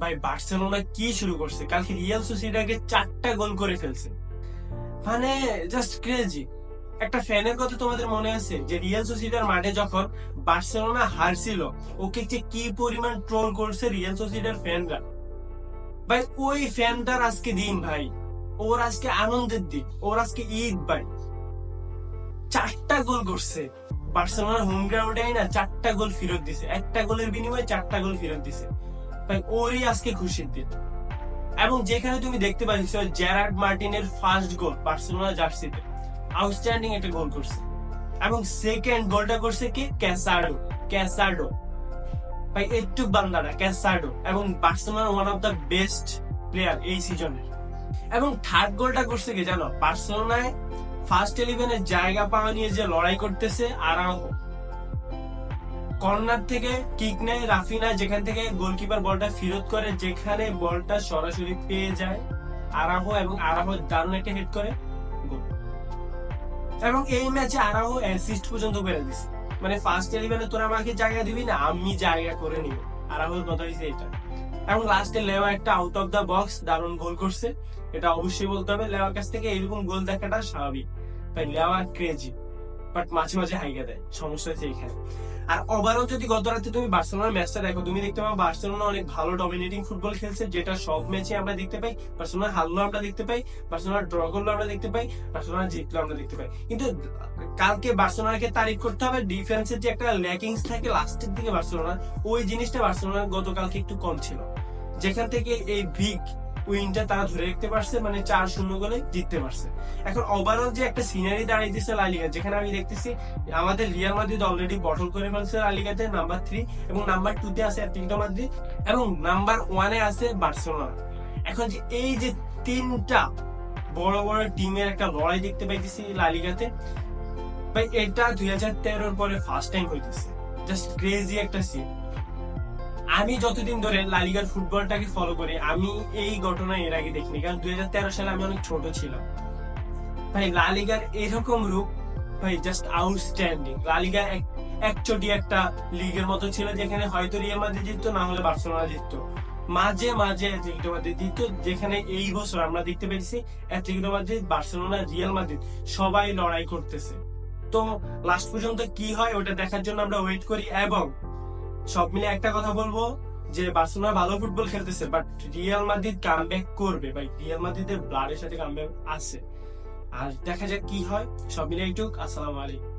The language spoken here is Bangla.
ভাই বার্সেলোনা কি শুরু করছে? কালকে রিয়াল সোসিয়েটাকে চারটা গোল করে ফেলছে। মানে জাস্ট ক্রেজি একটা ফ্যানের কথা তোমাদের মনে আছে? যে রিয়াল সোসিয়েটার মাঠে যখন বার্সেলোনা হারছিল, ওকে যে কি পরিমাণ ট্রোল করছে রিয়াল সোসিয়েটার ফ্যানরা। ভাই, ওই ফ্যানটার আজকে দিন ভাই। ওর আজকে আনন্দের দিন। ওর আজকে ঈদ ভাই। চারটা গোল করছে। বার্সেলোনার হোম গ্রাউন্ডে না, চারটা গোল ফেরত দিছে। একটা গোলের বিনিময়ে চারটা গোল ফেরত দিছে। ওরই আজকে খুশির দিন। এবং যেখানে তুমি দেখতে পাচ্ছ জেরার্ড মার্টিনের ফার্স্ট গোল বার্সেলোনা জার্সিতে। আউটস্ট্যান্ডিং একটা গোল করছে। এবং সেকেন্ড গোলটা করছে কি? ক্যাসাডো ক্যাসাডো ভাই, একটু বান্দারা ক্যাসাডো এবং বার্সেলোনার one of the best player এই সিজনের এবং থার্ড গোলটা করছে কি জানো? বার্সেলোনায় ফার্স্ট ইলেভেনের জায়গা পাওয়া নিয়ে যে লড়াই করতেছে আরাউকো কর্নার থেকে কিক নেয় রাফিনা যেখান থেকে গোলকিপার বলটা ফেরত করে, যেখানে বলটা সরাসরি পেয়ে যায়। আরাহো এবং আরাহো দারুণ একটা হেড করে। এবং এই ম্যাচে আরাহো অ্যাসিস্ট পর্যন্ত করে দিছে। মানে ফার্স্ট ইলেভেনে তোরা আমাকে জায়গা দিবি না, আমি জায়গা করে নিব। আরাহোর কথা হয়েছে এটা। এবং লাস্টে লেওয়া একটা আউট অফ দ্য বক্স দারুণ গোল করছে। এটা অবশ্যই বলতে হবে, লেওয়ার কাছ থেকে এরকম গোল দেখাটা স্বাভাবিক। তাই লেওয়া ক্রেজি বাট মাঝে মাঝে হাইগা দেয়। সমস্যা হচ্ছে এখানে। আর ওভারঅল যদি গত রাতে তুমি বার্সেলোনার ম্যাচটা দেখো, তুমি দেখতে পাবো বার্সেলোনা অনেক ভালো ডমিনেটিং ফুটবল খেলছে, যেটা সব ম্যাচে আমরা দেখতে পাই। বার্সেলোনা হারলো আমরা দেখতে পাই বার্সেলোনা ড্র করল আমরা দেখতে পাই, বার্সেলোনা জিতলো আমরা দেখতে পাই। কিন্তু কালকে বার্সেলোনাকে তারিফ করতে হবে ডিফেন্সের যে একটা ল্যাকিংস থাকে লাস্টের দিকে বার্সেলোনা, ওই জিনিসটা বার্সেলোনার গতকালকে একটু কম ছিল। যেখান থেকে এই বিগ উইনটা তারা ধরে রাখতে পারছে মানে চার শূন্য গোলে জিততে পারছে। এখন ওভারঅল যে একটা সিনারি দাঁড়াইতেছে লালিগা যেখানে আমি দেখতেছি আমাদের রিয়াল মাদ্রিদ অলরেডি বটল করে ফেলছে লালিগাতে নাম্বার থ্রি এবং নাম্বার টু তে আছে অ্যাটলেটিকো মাদ্রিদ এবং নাম্বার ওয়ানে আছে বার্সেলোনা এখন যে এই যে তিনটা বড় বড় টিমের একটা লড়াই দেখতে পাইতেছি লালিগাতে ভাই, এটা দুই হাজার তেরোর পরে ফার্স্ট টাইম হইতেছে। জাস্ট ক্রেজি একটা সিন আমি যতদিন ধরে লালিগার ফুটবলটাকে ফলো করি, আমি এই ঘটনা এর আগে দেখিনি। কারণ দুই হাজার তেরো সালে আমি অনেক ছোট ছিলাম। ভাই লালিগার এরকম রূপ, ভাই জাস্ট আউটস্ট্যান্ডিং লালিগা এক একচোটি একটা লিগের মতো ছিল যেখানে হয়তো রিয়াল মাদ্রিদ জিততো, না হলে বার্সেলোনা জিততো। মাঝে মাঝে অ্যাটলেটিকো মাদ্রিদ জিততো, যেখানে এই বছর আমরা দেখতে পেয়েছি Atletico Madrid Barcelona Real Madrid সবাই লড়াই করতেছে। তো লাস্ট পর্যন্ত কি হয়, ওটা দেখার জন্য আমরা ওয়েট করি এবং সব মিলে একটা কথা বলব যে বার্সেলোনা ভালো ফুটবল খেলতেছে বাট রিয়াল মাদ্রিদ কামব্যাক করবে, ভাই। রিয়াল মাদ্রিদের ব্লাডের সাথে কামব্যাক আছে। আর দেখা যাক কি হয়। সব মিলে একটু আসসালামু আলাইকুম।